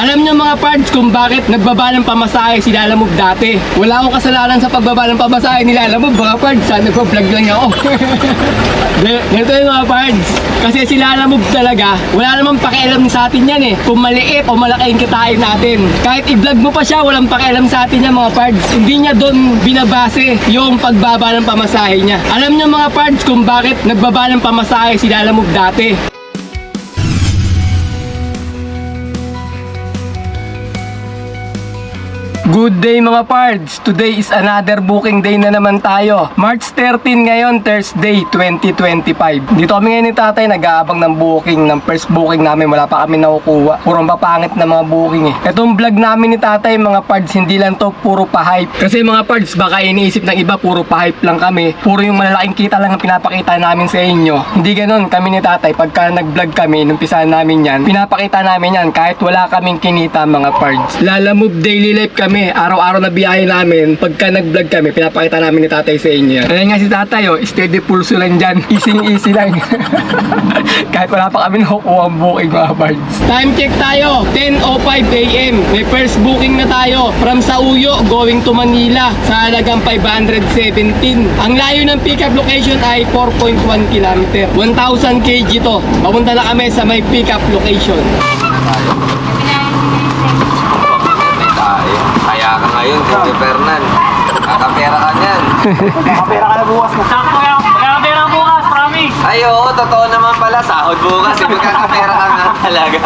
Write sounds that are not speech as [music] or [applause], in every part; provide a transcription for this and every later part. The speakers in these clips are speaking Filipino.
Alam niyo mga pards kung bakit nagbaba ng pamasahe si Lalamove dati. Wala akong kasalanan sa pagbaba ng pamasahe ni Lalamove mga pards. Sana nagpa-vlog lang ako. [laughs] G- Ganito yung mga pards. Kasi si Lalamove talaga, wala namang pakialam sa atin yan eh. Kung maliit o malaki yung kitain natin. Kahit i-vlog mo pa siya, walang pakialam sa atin yan mga pards. Hindi niya doon binabase yung pagbaba ng pamasahe niya. Alam niyo mga pards kung bakit nagbaba ng pamasahe si Lalamove dati. Good day mga pards! Today is another booking day na naman tayo. March 13 ngayon, Thursday 2025. Dito kami ngayon ni tatay nag-aabang ng booking, ng first booking namin. Wala pa kami nakukuha. Puro mapangit na mga booking eh. Itong vlog namin ni tatay mga pards, hindi lang to puro pa-hype. Kasi mga pards, baka iniisip ng iba puro pa-hype lang kami. Puro yung malalaking kita lang ang pinapakita namin sa inyo. Hindi ganun kami ni tatay. Pagka nag-vlog kami, nung pisahan namin yan, pinapakita namin yan kahit wala kaming kinita mga pards. Lala Move Daily Life kami, araw-araw na biyahe namin. Pagka nag-vlog kami, pinapakita namin ni tatay sa inyo yan. Kaya nga si tatay, oh, steady pulso lang dyan. [laughs] Easy-easy lang. [laughs] kahit wala pa kami nakukuha ang booking mga pards. Time check tayo, 10.05 a.m. May first booking na tayo from Sauyo going to Manila sa halagang 517. Ang layo ng pickup location ay 4.1 km. 1,000 kg to. Papunta na kami sa may pickup location. Niyan. Kapera ka na bukas na. Sakto yan. Kaya pera bukas, promise. Ay, oo, totoo naman. Sahod bukas. Eh, magkakapera ka nga talaga.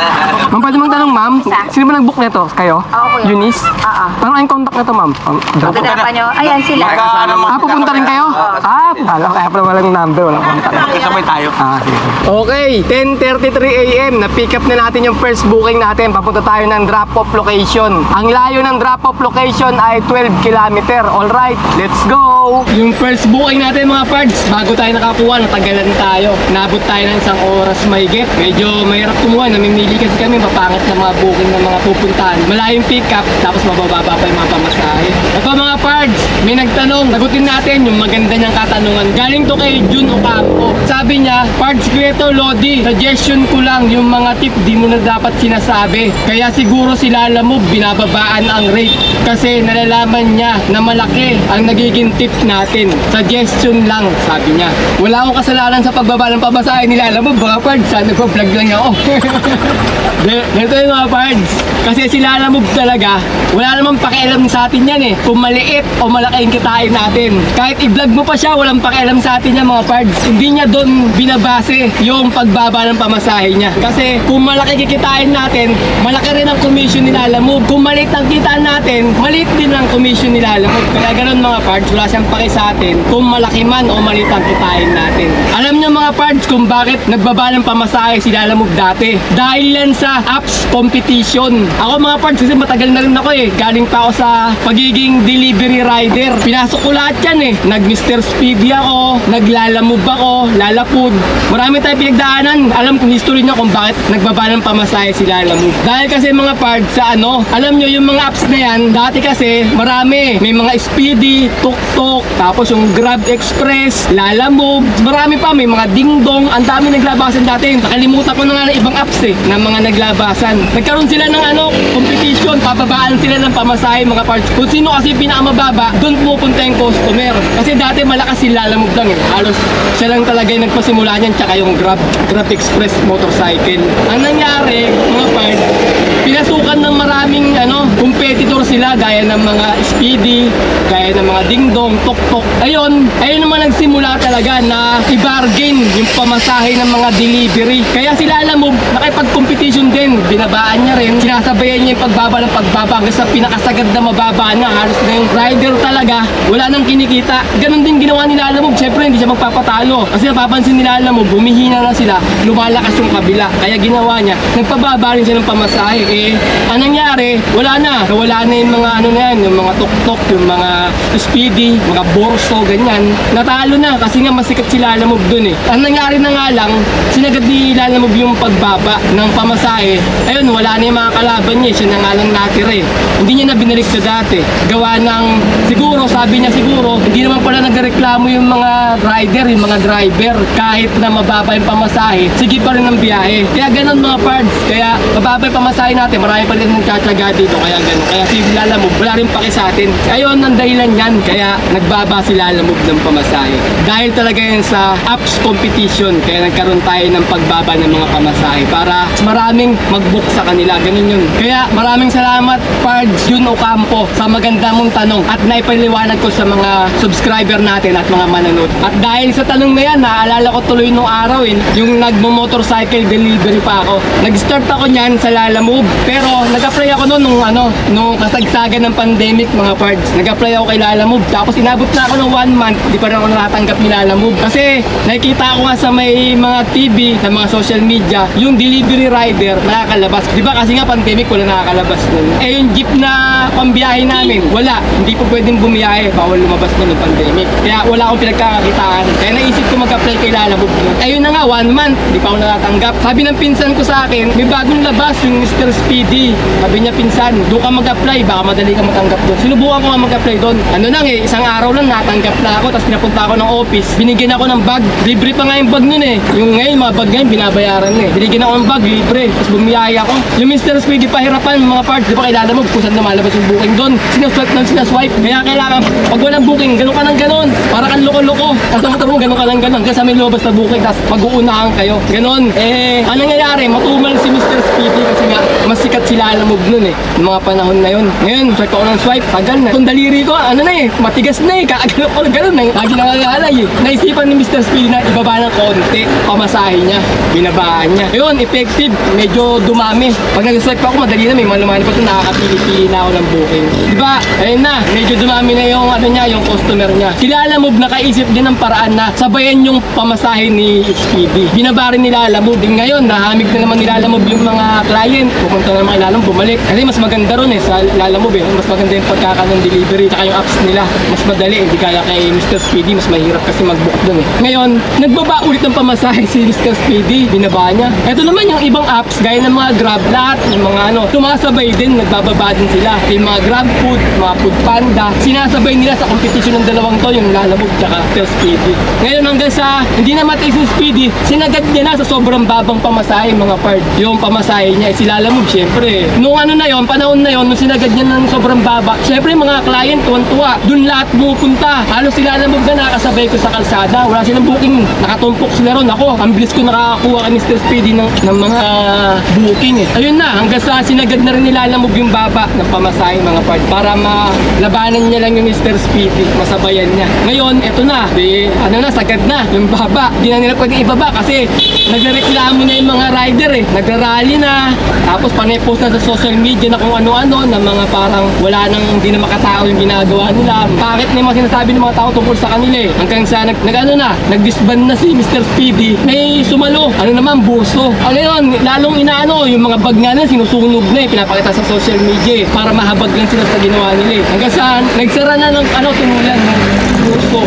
[laughs] Ma'am, pwede mong tanong, ma'am? Sino ba nag-book nito? Kayo? Ako po yun. Eunice? Oo. Paano kayong contact nito, ma'am? Drop. Pagkadapan nyo, ayan sila. Ah, pupunta rin kayo? Ah, alam kaya pala walang number, walang contact. Kasabay tayo. Ah, sige. Okay, 10.33 a.m. Na-pick up na natin yung first booking natin. Papunta tayo ng drop-off location. Ang layo ng drop-off location ay 12 km. Alright, let's go! Yung first booking natin mga pards, bago tayo nakakuha, natagalan tayo. Nabot tayo ng isang oras may get. Medyo mahirap kumuha. Namimili kasi kami, mapangit na mga booking ng mga pupuntahan. Malayong pick up, tapos mabababa pa yung mga pamasahe. Ito mga pards, may nagtanong, sagutin natin yung maganda niyang katanungan. Galing to kay Jun Ocampo. Sabi niya, Pards Creator Lodi, suggestion ko lang yung mga tip di mo na dapat sinasabi. Kaya siguro si Lala mo binababaan ang rate kasi nalalaman niya na malaki ang nagiging tip natin. Suggestion lang, sabi niya. Wala akong kasalanan sa pagbaba ng pamasahe ni Lala mo, baka Pards, sana nagpa-vlog lang ako. [laughs] Ganito yung mga pards. Kasi si Lala Move talaga, wala namang pakialam sa atin yan eh. Kung maliit o malaki yung kitain natin. Kahit i-vlog mo pa siya, walang pakialam sa atin yan mga pards. Hindi niya doon binabase yung pagbaba ng pamasahe niya. Kasi kung malaki kikitain natin, malaki rin ang commission ni Lala Move. Kung maliit ang kitaan natin, maliit din ang commission ni Lala Move. Kaya ganun mga pards, wala siyang paki sa atin kung malaki man o maliit ang kitain natin. Alam mga pards kung bakit nagbaba ng pamasahe si Lala Move dati. Dahil yan sa apps competition. Ako mga pards kasi matagal na rin ako eh. Galing pa ako sa pagiging delivery rider. Pinasok ko lahat yan eh. Nag Mr. Speedy ako, naglalamove ako, lalapud. Marami tayong pinagdaanan. Alam kong history niya kung bakit nagbaba ng pamasahe si Lalamove. Dahil kasi mga pards sa ano, alam nyo yung mga apps na yan, dati kasi marami. May mga Speedy, TukTok, tapos yung Grab Express, Lalamove, marami pa, may mga dingdong, ang dami naglabasan dati. Nakalimutan ko na nga ng ibang apps eh, ng mga naglabasan. Nagkaroon sila ng ano, competition, pababaan sila ng pamasahe mga parts. Kung sino kasi pinakamababa, doon pupunta yung customer. Kasi dati malakas si Lalamove lang eh. Halos siya lang talaga yung nagpasimula niyan, tsaka yung Grab, Grab Express motorcycle. Ang nangyari, mga parts, pinasukan ng maraming ano, competitor sila gaya ng mga Speedy, gaya ng mga Dingdong, Tok-Tok. Ayun, ayun naman nagsimula talaga na i-bargain yung pamasahe ng mga delivery. Kaya sila alam mo, nakipag-competition din. Binabaan niya rin, sinasabayan niya yung pagbaba ng pagbaba hanggang sa pinakasagad na mababa na. Halos na yung rider talaga, wala nang kinikita. Ganon din ginawa nila alam mo, syempre hindi siya magpapatalo. Kasi napapansin nila alam mo, bumihina na sila, lumalakas yung kabila. Kaya ginawa niya, nagpababa rin siya ng pamasahe. Eh, anong nangyari? Wala na. Wala na yung mga ano na yan, yung mga tok-tok, yung mga speedy, mga borso, ganyan. Natalo na kasi nga masikat si Lalamove dun eh. Ang nangyari na nga lang, sinagad ni Lalamove yung pagbaba ng pamasahe. Ayun, wala na yung mga kalaban niya. Siya na nga lang natira eh. Hindi niya na binalik sa dati. Gawa ng, siguro, sabi niya siguro, hindi naman pala nagreklamo yung mga rider, yung mga driver. Kahit na mababa yung pamasahe, sige pa rin ang biyahe. Kaya ganun mga parts. Kaya mababa yung pamasahe natin. Marami pa rin nagtsatsaga dito. Kaya ganun. Kaya si Lalamove, wala rin paki sa atin. Ayun, ang dahilan yan. Kaya nagbaba si Lalamove ng pamasahe. Dahil talaga yan sa apps competition. Kaya nagkaroon tayo ng pagbaba ng mga pamasahe para maraming mag-book sa kanila. Ganun yun. Kaya maraming salamat, Pards Jun Ocampo, sa maganda mong tanong at naipaliwanag ko sa mga subscriber natin at mga manonood. At dahil sa tanong na yan, naaalala ko tuloy nung araw eh, yung nagmo-motorcycle delivery pa ako. Nag-start ako niyan sa Lalamove, pero nag-apply ako noon nung ano, nung kasagsagan ng pandemic mga parts. Nag-apply ako kay Lalamove, tapos inabot na ako ng one month, di pa rin ako natatanggap ni Lalamove. Kasi nakikita ko nga sa may mga TV, sa mga social media, yung delivery rider nakakalabas. Di ba kasi nga pandemic, wala nakakalabas nun. Eh yung jeep na pambiyahe namin, wala. Hindi po pwedeng bumiyahe, bawal lumabas nun ng pandemic. Kaya wala akong pinagkakakitaan. Kaya naisip ko mag-apply kay Lalamove nun. Ayun na nga, one month, di pa ako natatanggap. Sabi ng pinsan ko sa akin, may bagong labas yung Mr. Speedy. Sabi niya, pinsan, doon ka mag-apply, baka madali ka matanggap doon. Sinubukan ko nga mag-apply doon. Ano lang eh, isang araw lang natanggap na ako, tapos pinapunta ako ng office. Binigyan ako ng bag. Libre pa nga yung bag nun eh. Yung ngayon, mga bag ngayon, binabayaran na eh. Binigyan ako ng bag, libre. Tapos bumiyaya ako. Yung Mr. Speedy pahirapan, mga parts, di ba kailangan mo kung saan lumalabas yung booking doon. Sinaswipe ng sinaswipe. Kaya kailangan, pag walang booking, ganun ka ng ganun. Para kang loko-loko. Tapos ang ganun ka ng ganun. Sa may lumabas na booking, tapos mag-uunahan kayo. Ganon. Eh, ano nangyayari? Matumal si Mr. Speedy kasi nga, mas sikat sila alamog nun eh. Yung mga panahon na yun. Ngayon, swipe ako ng swipe, tagal na. Itong daliri ko, ano na eh, matigas na eh. Kakagano ko ganun na eh. Lagi nangangalay eh. Naisipan ni Mr. Speedy na ibaba ng konti, pamasahe niya, binabaan niya. Yun, effective, medyo dumami. Pag nag-swipe ako, madali na, may mga lumani pa ito, nakakapili-pili na ako ng booking. Diba? Ayun na, medyo dumami na yung ano niya, yung customer niya. Sila Alamove nakaisip din ng paraan na sabayan yung pamasahe ni Speedy. Binaba rin nila Alamove. Din ngayon, nahamig na naman nila Alamove yung mga client. Pupunta na naman ilalam, bumalik. Kasi mas maganda ron eh sa Lalamove eh. Mas maganda yung pagkakaroon delivery. Tsaka yung apps nila, mas madali. Hindi kaya kay Mr. Speedy, mas mahirap kasi mag-book dun eh. Ngayon, nagbaba ulit ng pamasahe si Mr. Speedy. Binaba niya. Ito naman yung ibang apps, gaya ng mga Grab, lahat yung mga ano, sumasabay din, nagbababa din sila. Yung mga Grab Food, mga Food Panda, sinasabay nila sa competition ng dalawang to, yung Lalamove tsaka Mr. Speedy. Ngayon hanggang sa hindi na matay si Speedy, sinagad niya na sa sobrang babang pamasahe mga part. Yung pamasahe niya, eh, si Lalamove syempre. Nung ano na yon, panahon na yon, nung sinagad niya ng sobrang baba, syempre mga client tuwan-tuwa. Doon lahat pumupunta. Halos si Lalamove na nakasabay ko sa kalsada. Wala silang booking. Nakatumpok sila ron. Ako, ang bilis ko nakakakuha kay Mr. Speedy ng, ng mga booking eh. Ayun na, hanggang sa sinagad na rin ni Lalamove yung baba ng pamasahe mga part para malabanan niya lang yung Mr. Speedy. Masabayan niya. Ngayon, eto na. Di, ano na, sagad na. Yung baba. Di na nila pwedeng ibaba kasi nagreklamo na yung mga rider eh. Nagrarally na. Tapos panay-post na sa social media na kung ano-ano na mga parang wala nang hindi na makatao yung ginagawa nila. Bakit na yung mga sinasabi ng mga tao tungkol sa kanila eh. Hanggang sa nag, nag ano na, nag-disband na si Mr. Speedy. May sumalo. Ano naman, buso. Ano yun, lalong inaano, yung mga bag nga na sinusunog na eh. Pinapakita sa social media eh. Para mahabag lang sila sa ginawa nila eh. Hanggang sa nagsara na ng ano, tumulan ng buso.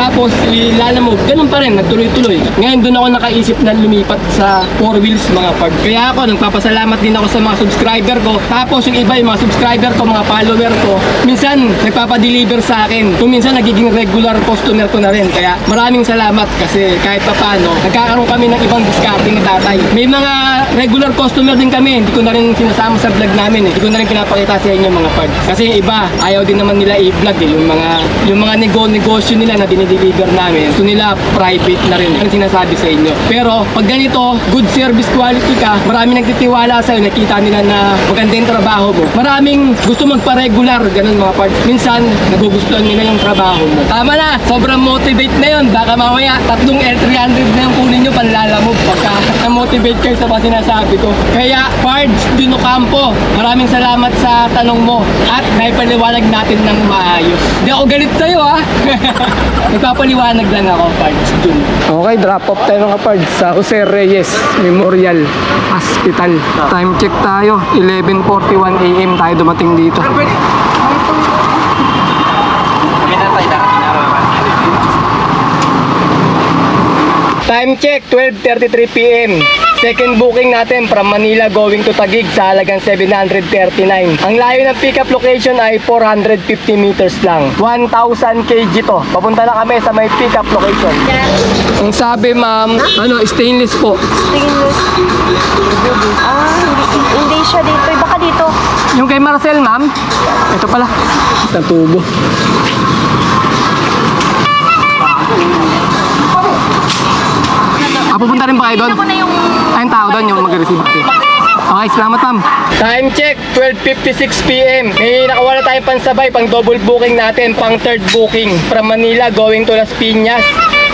Tapos, ilalamog. Ganun pa rin, nagtuloy-tuloy. Ngayon, doon ako nakaisip na lumipat sa four wheels mga pag. Kaya ako, nagpapasalamat din ako sa mga subscriber ko. Tapos, yung iba, yung mga subscriber ko, mga follower ko, minsan, nagpapadeliver sa akin. Kung minsan, nagiging regular customer ko na rin. Kaya, maraming salamat kasi kahit pa paano, nagkakaroon kami ng ibang discarding ni tatay. May mga regular customer din kami. Hindi ko na rin sinasama sa vlog namin eh. Hindi ko na rin pinapakita sa inyo mga pag. Kasi yung iba, ayaw din naman nila i-vlog eh. Yung mga, yung mga nego-negosyo nila na dinideliver namin, gusto nila private na rin. Ang sinasabi sa inyo. Pero, pag ganito, good service quality ka, marami nagtitiwala sa'yo, nakita nila na maganda yung trabaho mo. Maraming gusto magpa-regular, ganun mga parts. Minsan, nagugustuhan nila yung trabaho mo. Tama na, sobrang motivate na yun. Baka mamaya, tatlong L300 na yung kunin nyo, panlalamog pagka na-motivate kayo sa mga sinasabi ko. Kaya, Pards Dino Campo, maraming salamat sa tanong mo at naipaliwanag natin ng maayos. Hindi ako galit sa'yo ha. [laughs] Nagpapaliwanag lang ako, Pards, dun. Okay, drop off tayo mga Pards sa Jose Reyes Memorial Hospital. Time check tayo, 11.41 a.m. tayo dumating dito. Time check, 12.33 p.m. Second booking natin from Manila going to Taguig sa halagang 739. Ang layo ng pickup location ay 450 meters lang. 1,000 kg to. Papunta na kami sa may pickup location. Ang sabi ma'am, ano, stainless po. Stainless. Ah, hindi, hindi siya dito. Iba ka dito. Yung kay Marcel ma'am, ito pala. Isang tubo. Ah, pupunta rin ba kayo doon? Na yung... Mag-receive. Okay. Okay, salamat ma'am. Time check, 12.56pm. May nakuha na tayong pansabay, pang double booking natin, pang third booking. From Manila going to Las Piñas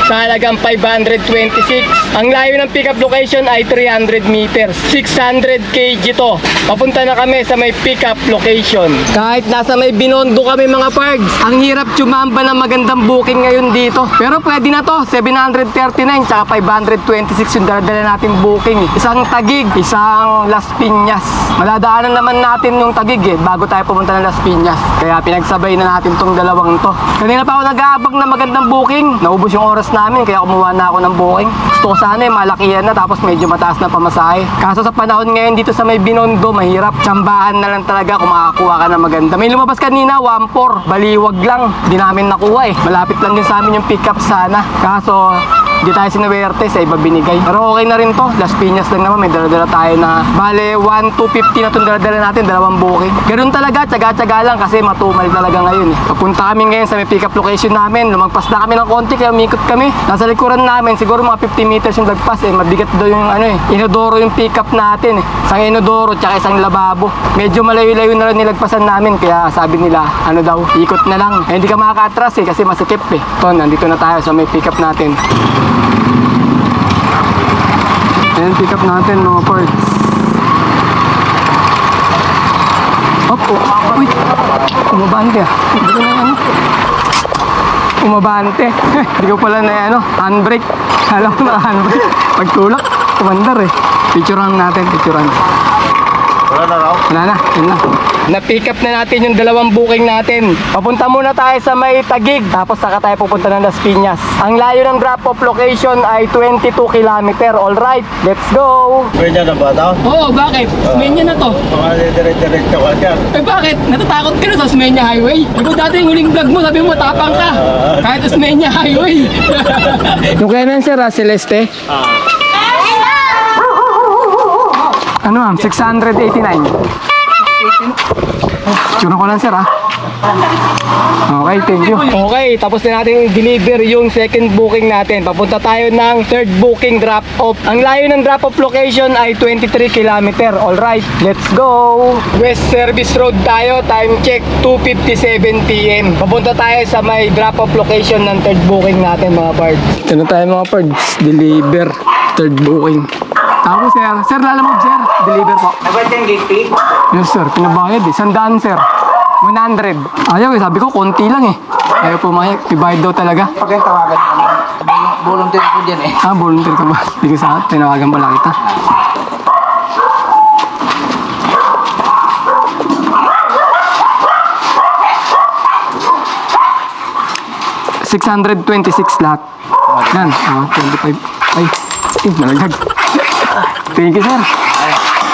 sa halagang 526. Ang layo ng pickup location ay 300 meters. 600 kg to. Papunta na kami sa may pickup location. Kahit nasa may binondo kami mga pards, ang hirap tsumamba ng magandang booking ngayon dito. Pero pwede na to, 739 tsaka 526 yung daladala natin booking. Isang tagig, isang Las Piñas. Maladaanan naman natin yung tagig eh, bago tayo pumunta ng Las Piñas. Kaya pinagsabay na natin tong dalawang to. Kanina pa ako nag-aabang na magandang booking. Naubos yung oras namin, kaya kumuha na ako ng booking. Gusto ko sana eh, malakihan na tapos medyo mataas na pamasahe. Kaso sa panahon ngayon dito sa may Binondo, mahirap. Tsambahan na lang talaga kung makakakuha ka na maganda. May lumabas kanina, 1.4. Baliwag lang. Di namin nakuha eh. Malapit lang din sa amin yung pickup sana. Kaso, hindi tayo sinuwerte sa iba binigay. Pero okay na rin to. Las Piñas lang naman. May dala-dala tayo na bale 1,250 na itong dala-dala natin. Dalawang booking. Ganun talaga. Tsaga-tsaga lang kasi matumal talaga ngayon eh. Papunta kami ngayon sa may pickup location namin. Lumagpas na kami ng konti kaya umikot kami. Nasa likuran namin. Siguro mga 50 meters yung lagpas eh. Mabigat daw yung ano eh. Inodoro yung pickup natin eh. Isang inodoro tsaka isang lababo. Medyo malayo-layo na rin nilagpasan namin. Kaya sabi nila ano daw ikot na lang. Eh, hindi ka makaka-atras eh kasi masikip eh. Ito, nandito na tayo sa may pickup natin. Ayan, pick up natin mga parts. Op, oh, uy, umabante ah. Hindi ko na ano. Umabante. [laughs] Hindi ko pala na ano, handbrake. Alam ko na handbrake. Pagtulak, kumandar eh. Picturean natin, picturean. Wala na raw. Wala na, yun na. Na-pick up na natin yung dalawang booking natin. Papunta muna tayo sa may Tagig, tapos saka tayo pupunta ng Las Piñas. Ang layo ng drop-off location ay 22 km. Alright, let's go! Pwede na ba daw? Oo, bakit? Smenya na to. Mga dire-diretso ka dyan. Eh bakit? Natatakot ka na sa Smenya Highway? Ba dati yung huling vlog mo, sabi mo matapang ka. Kahit sa Smenya Highway. [laughs] yung kaya nan sir, ah, Celeste? Ano ma'am? 689. Tsura ko lang sir ah. Okay, thank you. Okay, tapos na natin i-deliver yung second booking natin. Papunta tayo ng third booking drop-off. Ang layo ng drop-off location ay 23 km. Alright, let's go! West Service Road tayo. Time check, 2.57 p.m. Papunta tayo sa may drop-off location ng third booking natin mga pards. Ito na tayo mga pards. Deliver. Third booking. Ako sir. Sir, lalamog sir. Deliver po. Dapat yung gate fee? Yes sir, pinabayad eh. Sandaan sir. 100. Ayaw eh, sabi ko konti lang eh. Ayaw pumayag, ibayad daw talaga. Yung tawagan namin, volunteer ko dyan eh. Ah, volunteer ka ba? Hindi ko sa tinawagan pala kita. $626 lahat. Yan, ah, 25. Ay, eh, nalagag. Thank you, sir.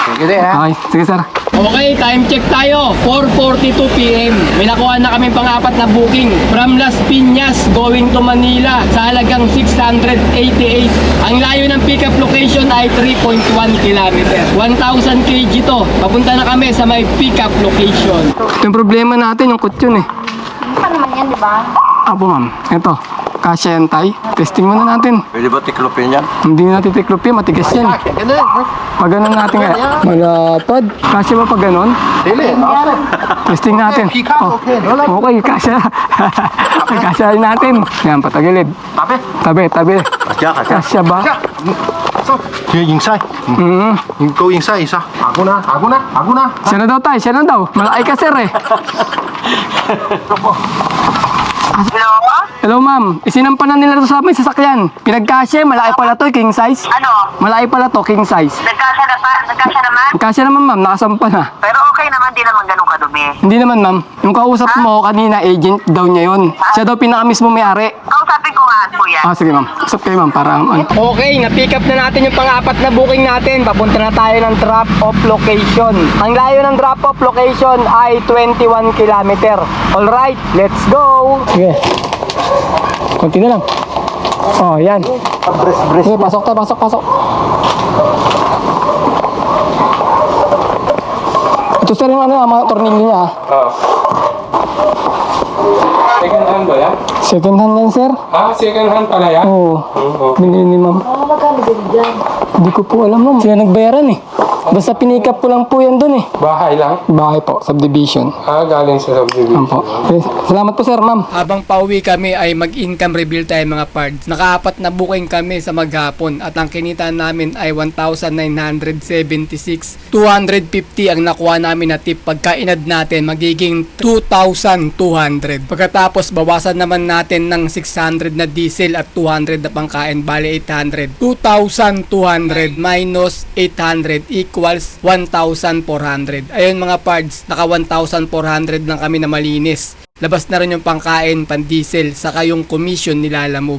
Sige din ha. Okay, sige sir. Okay, time check tayo. 4.42pm. May nakuha na kami pang-apat na booking. From Las Piñas going to Manila sa halagang 688. Ang layo ng pickup location ay 3.1 km. 1,000 kg to. Papunta na kami sa may pickup location. Ito yung problema natin, yung kutsyon eh. Ano naman yan, di ba? Apo ma'am, ito. Kasya yan tay. Testing muna natin. Pwede ba tiklopin yan? Hindi natin tiklop yan, matigas yan. Ganun eh. Pag ganun natin nga, malapad. Kasya ba pag ganun? Dili. Testing natin. Oh, okay, kasya. [laughs] kasya natin. Yan, patagilid. Tabi. Tabi, tabi. Kasya, kasya. Kasya ba? Yung inside. Mm. Yung go inside, isa. Ako na, ako na, ako na. Siya na daw tayo, siya na daw. Malaki ka sir eh. [laughs] Hello? Ma'am, isinampan na nila to sa amin sasakyan. Pinagkasya, malaki pala to, king size. Ano? Malaki pala to, king size. Nagkasya na pa? Nagkasya naman? Kasya naman ma'am, nakasampa na. Pero okay naman, di naman ganun kadumi. Hindi naman ma'am, yung kausap mo kanina, agent daw niya yon. Siya daw pinaka mismo may-ari. Kausapin ko nga po yan. Ah, sige ma'am. Accept kayo ma'am para ano. Okay, na-pick up na natin yung pang-apat na booking natin. Papunta na tayo ng drop-off location. Ang layo ng drop-off location ay 21 kilometer. Alright, let's go! Sige. Kunti na lang. Oh, yan. Sige, pasok tayo, pasok, pasok. Ito sir yung ano, mga tornilyo niya. Oo. Second hand ba yan? Second hand yan, sir. Ah, second hand pala yan? Oo. Oo. Binili ni ma'am. Ah, magkano din dyan? Hindi ko po alam, ma'am. Sila nagbayaran eh. Basta pinikap ko lang po yan dun eh. Bahay lang? Bahay po, subdivision. Ah, galing sa subdivision. Opo. Okay, Salamat po sir, ma'am. Habang pauwi kami ay mag-income reveal tayo mga parts. Nakaapat na booking kami sa maghapon at ang kinita namin ay 1,976. 250 ang nakuha namin na tip. Pagka inad natin, magiging 2,200. Pagkatapos, bawasan naman natin ng 600 na diesel at 200 na pangkain. Bali 800. 2,200 minus 800 equals 1,400. Ayun mga parts, naka 1,400 lang kami na malinis. Labas na rin yung pangkain, pan-diesel, saka yung commission nilalamove.